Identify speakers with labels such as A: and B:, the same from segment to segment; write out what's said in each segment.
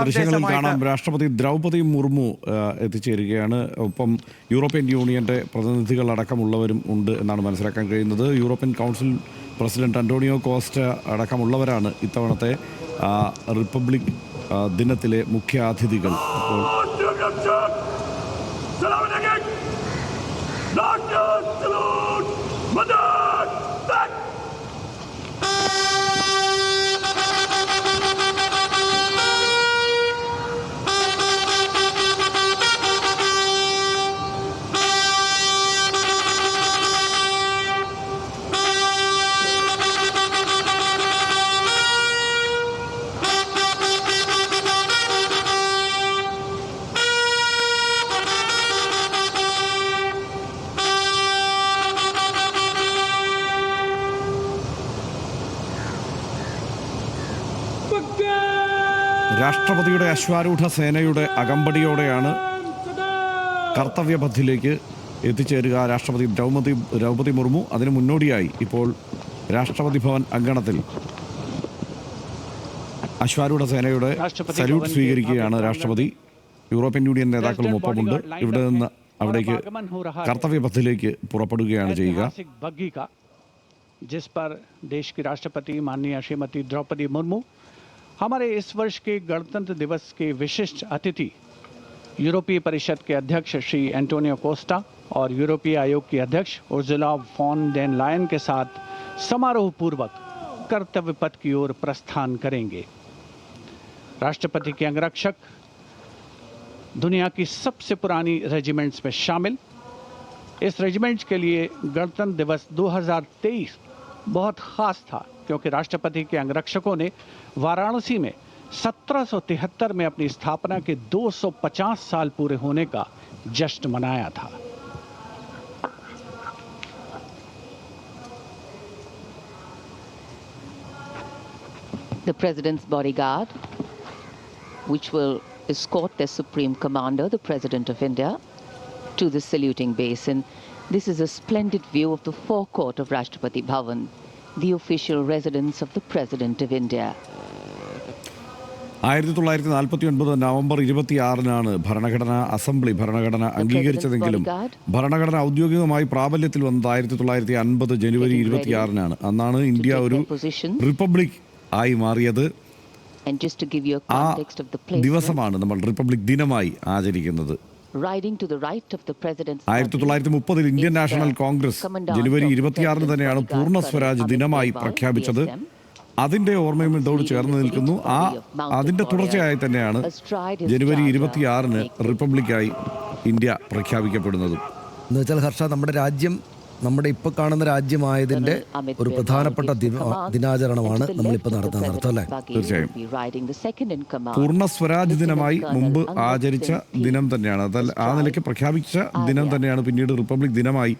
A: ദൃശ്യങ്ങളിൽ കാണാം രാഷ്ട്രപതി ദ്രൗപദി മുർമു എത്തിച്ചേരുകയാണ് ഒപ്പം യൂറോപ്യൻ യൂണിയന്റെ പ്രതിനിധികൾ അടക്കമുള്ളവരും ഉണ്ട് എന്നാണ് മനസ്സിലാക്കാൻ കഴിയുന്നത് European council president Antonio Costa അടക്കമുള്ളവരാണ് ഇത്തവണത്തെ റിപ്പബ്ലിക് ദിനത്തിലെ മുഖ്യ അതിഥികൾ അപ്പോൾ രാഷ്ട്രപതിയുടെ അശ്വാരൂഢ സേനയുടെ അകമ്പടിയോടെയാണ് കർത്തവ്യപഥിലേക്ക് എത്തിച്ചേരുക രാഷ്ട്രപതി ദ്രൗപതി ദ്രൗപതി മുർമു അതിന് മുന്നോടിയായി ഇപ്പോൾ രാഷ്ട്രപതി ഭവൻ അങ്കണത്തിൽ അശ്വാരൂഢ സേനയുടെ
B: രാഷ്ട്രപതി
A: സല്യൂട്ട്
B: ഭവൻ
A: സ്വീകരിക്കുകയാണ്
B: के
A: രാഷ്ട്രപതി യൂറോപ്യൻ യൂണിയൻ നേതാക്കളും ഒപ്പമുണ്ട് ഇവിടെ നിന്ന് അവിടേക്ക് കർത്തവ്യപഥിലേക്ക് പുറപ്പെടുകയാണ് ചെയ്യുക
B: ऐतिहासिक बग्घी का जिस पर देश की राष्ट्रपति माननीय श्रीमती द्रौपदी मुर्मू हमारे इस वर्ष के गणतंत्र दिवस के विशिष्ट अतिथि यूरोपीय परिषद के अध्यक्ष श्री एंटोनियो कोस्टा और यूरोपीय आयोग की अध्यक्ष उर्जुला फॉन डेन लायन के साथ समारोह पूर्वक कर्तव्य पथ की ओर प्रस्थान करेंगे। राष्ट्रपति के अंगरक्षक दुनिया की सबसे पुरानी रेजिमेंट्स में शामिल। इस रेजिमेंट के लिए गणतंत्र दिवस 2023 बहुत खास था। क्योंकि राष्ट्रपति के अंगरक्षकों ने वाराणसी में 1773 में अपनी स्थापना के 250 साल पूरे होने का जश्न मनाया था
C: the President's bodyguard, which will escort the Supreme Commander, the President of India, to the saluting basin. This is a splendid view of the forecourt of Rashtrapati Bhavan, the official residence of the President of India.
A: ആയിരത്തി തൊള്ളായിരത്തി നാൽപ്പത്തി ഒൻപത് November ഇരുപത്തിയാറിനാണ് ഭരണഘടന assembly ഭരണഘടന അംഗീകരിച്ചതെങ്കിലും ഭരണഘടന ഔദ്യോഗികമായി പ്രാബല്യത്തിൽ വന്നത് ആയിരത്തി തൊള്ളായിരത്തി അൻപത് ജനുവരി ഇരുപത്തിയാറിനാണ്. അന്നാണ് ഇന്ത്യ ഒരു റിപ്പബ്ലിക് ആയി മാറിയത്. ആ ദിവസമാണ് നമ്മൾ റിപ്പബ്ലിക് ദിനമായി ആചരിക്കുന്നത്.
C: Riding to the right of the President's
A: ആയിരത്തി തൊള്ളായിരത്തി മുപ്പതിൽ ഇന്ത്യൻ നാഷണൽ കോൺഗ്രസ് ജനുവരി ഇരുപത്തിയാറിന് തന്നെയാണ്
C: പൂർണ
A: സ്വരാജ് ദിനമായി പ്രഖ്യാപിച്ചത്. അതിന്റെ ഓർമ്മയും ഇതോട് ചേർന്ന് നിൽക്കുന്നു. ആ അതിന്റെ തുടർച്ചയായി തന്നെയാണ് ജനുവരി ഇരുപത്തിയാറിന് റിപ്പബ്ലിക്കായി ഇന്ത്യ പ്രഖ്യാപിക്കപ്പെടുന്നതും.
D: എന്ന് വെച്ചാൽ ഹർഷ നമ്മുടെ രാജ്യം നമ്മുടെ ഇപ്പോൾ കാണുന്ന രാജ്യമായതിന്റെ ഒരു പ്രധാനപ്പെട്ട ദിനാചരണമാണ് നമ്മളിപ്പോൾ നടത്താൻ അർത്ഥം അല്ലേ
A: തീർച്ചയായും. പൂർണ സ്വരാജ് ദിനമായി മുമ്പ് ആചരിച്ച ദിനം തന്നെയാണ്. അതല്ല ആ നിലയ്ക്ക് പ്രഖ്യാപിച്ച ദിനം തന്നെയാണ് പിന്നീട് റിപ്പബ്ലിക് ദിനമായി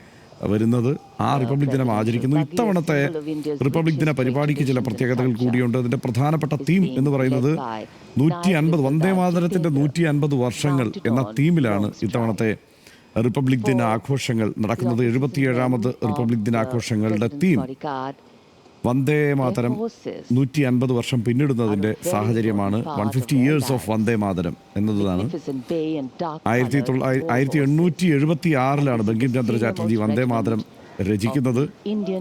A: വരുന്നത്. ആ റിപ്പബ്ലിക് ദിനം ആചരിക്കുന്നു. ഇത്തവണത്തെ റിപ്പബ്ലിക് ദിന പരിപാടിക്ക് ചില പ്രത്യേകതകൾ കൂടിയുണ്ട്. അതിന്റെ പ്രധാനപ്പെട്ട തീം എന്ന് പറയുന്നത് നൂറ്റി അൻപത് വന്ദേ മാതരത്തിന്റെ നൂറ്റി അൻപത് വർഷങ്ങൾ എന്ന തീമിലാണ് ഇത്തവണത്തെ റിപ്പബ്ലിക് ദിന ആഘോഷങ്ങൾ നടക്കുന്നത് എഴുപത്തിയേഴാമത് റിപ്പബ്ലിക് ദിനാഘോഷങ്ങളുടെ തീം വന്ദേ മാതരം നൂറ്റി അൻപത് വർഷം പിന്നിടുന്നതിന്റെ സാഹചര്യമാണ് one fifty years of Vande Mataram എന്നതാണ്. ആയിരത്തി ആയിരത്തി എണ്ണൂറ്റി എഴുപത്തി ആറിലാണ് ബങ്കിം ചന്ദ്ര ചാറ്റർജി വന്ദേ മാതരം രചിക്കുന്നത്.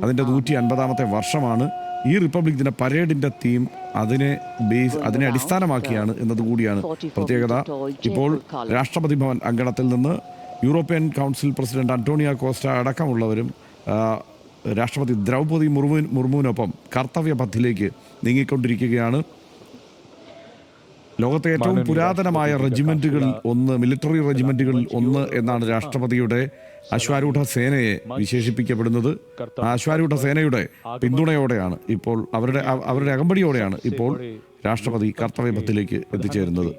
A: അതിന്റെ നൂറ്റി അൻപതാമത്തെ വർഷമാണ് ഈ റിപ്പബ്ലിക് ദിന പരേഡിന്റെ തീം അതിനെ ബേസ് അതിനെ അടിസ്ഥാനമാക്കിയാണ് എന്നതുകൂടിയാണ്. പ്രത്യേകത ഇപ്പോൾ രാഷ്ട്രപതി ഭവൻ അങ്കണത്തിൽ നിന്ന് European council president Antonio Costa അടക്കമുള്ളവരും രാഷ്ട്രപതി ദ്രൗപതി മുർമു മുർമുവിനൊപ്പം കർത്തവ്യ പദ്ധതിയിലേക്ക് നീങ്ങിക്കൊണ്ടിരിക്കുകയാണ്. ലോകത്തെ ഏറ്റവും പുരാതനമായ റെജിമെന്റുകളിൽ ഒന്ന് മിലിറ്ററി റെജിമെന്റുകളിൽ ഒന്ന് എന്നാണ് രാഷ്ട്രപതിയുടെ അശ്വാരൂഢ സേനയെ വിശേഷിപ്പിക്കപ്പെടുന്നത്. അശ്വാരൂഢ സേനയുടെ പിന്തുണയോടെയാണ് ഇപ്പോൾ അവരുടെ അവരുടെ അകമ്പടിയോടെയാണ് ഇപ്പോൾ രാഷ്ട്രപതി കർത്തവ്യപഥത്തിലേക്ക് എത്തിച്ചേരുന്നത്.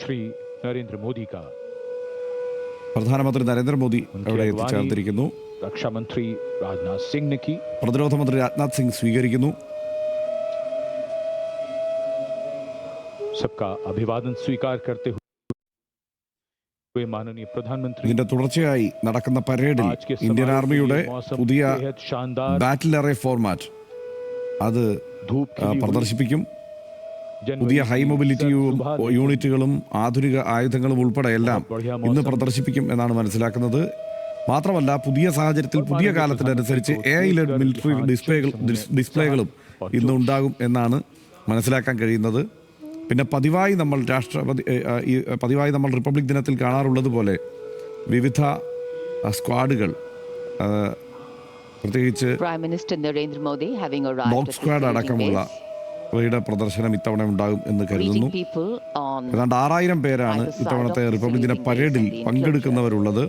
E: ശ്രീ നരേന്ദ്രമോദി കാ
A: പ്രധാനമന്ത്രി നരേന്ദ്രമോദി അവിടെ എത്തിച്ചേർന്നിരിക്കുന്നു
E: रक्षा मंत्री राजनाथ सिंह ने की
A: പ്രതിരോധ മന്ത്രി രാജ്നാഥ് സിംഗ് സ്വീകരിക്കുന്നു
E: सबका अभिवादन स्वीकार करते हुए माननीय प्रधानमंत्री
A: ഇതിന്റെ തുടർച്ചയായി നടക്കുന്ന പരേഡിൽ
E: आज के
A: ഇന്ത്യൻ
E: समारोह के
A: ആർമിയുടെ
E: लिए मौसम
A: പുതിയ ഹൈ മൊബിലിറ്റി യൂണിറ്റുകളും ആധുനിക ആയുധങ്ങളും ഉൾപ്പെടെ എല്ലാം ഇന്ന് പ്രദർശിപ്പിക്കും എന്നാണ് മനസ്സിലാക്കുന്നത്. മാത്രമല്ല പുതിയ സാഹചര്യത്തിൽ പുതിയ കാലത്തിനനുസരിച്ച് എ ഐ ലെഡ് മിലിറ്ററി ഡിസ്പ്ലേകൾ ഡിസ്പ്ലേകളും ഇന്ന് ഉണ്ടാകും എന്നാണ് മനസ്സിലാക്കാൻ കഴിയുന്നത്. പിന്നെ പതിവായി നമ്മൾ രാഷ്ട്രപതി പതിവായി നമ്മൾ റിപ്പബ്ലിക് ദിനത്തിൽ കാണാറുള്ളത് പോലെ വിവിധ സ്ക്വാഡുകൾ പ്രത്യേകിച്ച്
C: prime minister Narendra Modi having arrived
A: dog
C: squad
A: അടക്കമുള്ള അവയുടെ പ്രദർശനം ഇത്തവണ ഉണ്ടാകും എന്ന് കരുതുന്നു. ഏതാണ്ട് ആറായിരം പേരാണ് ഇത്തവണത്തെ റിപ്പബ്ലിക് ദിന പരേഡിൽ പങ്കെടുക്കുന്നവരുള്ളത്.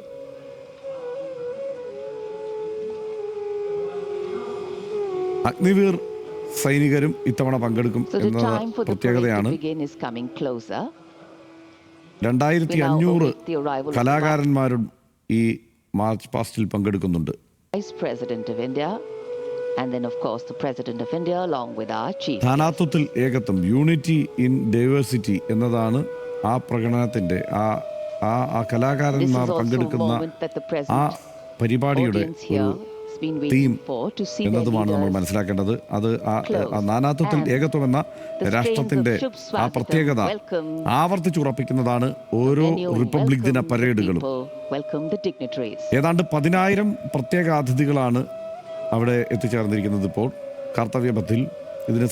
A: അഗ്നിവീർ സൈനികരും ഇത്തവണ പങ്കെടുക്കും
C: parade
A: പ്രത്യേകതയാണ്. രണ്ടായിരത്തി അഞ്ഞൂറ് കലാകാരന്മാരും ഈ മാർച്ച് പാസ്റ്റിൽ പങ്കെടുക്കുന്നുണ്ട്.
C: Vice President of India,
A: നാനാത്വത്തിൽ ഏകത്വം യൂണിറ്റി ഇൻ ഡൈവേഴ്സിറ്റി എന്നതാണ് ആ പ്രകടനത്തിന്റെ ആ ആ കലാകാരന്മാർ പങ്കെടുക്കുന്ന ആ പരിപാടിയുടെ തീം എന്നതുമാണ് നമ്മൾ മനസ്സിലാക്കേണ്ടത്. അത് ആ നാനാത്വത്തിൽ ഏകത്വം എന്ന രാഷ്ട്രത്തിന്റെ ആ പ്രത്യേകത ആവർത്തിച്ചുറപ്പിക്കുന്നതാണ് ഓരോ റിപ്പബ്ലിക് ദിന പരേഡുകളും. ഏതാണ്ട് പതിനായിരം പ്രത്യേക അതിഥികളാണ് അവിടെ എത്തിച്ചേർന്നിരിക്കുന്നത് ഇപ്പോൾ കർത്തവ്യപഥിൽ ഇതിന്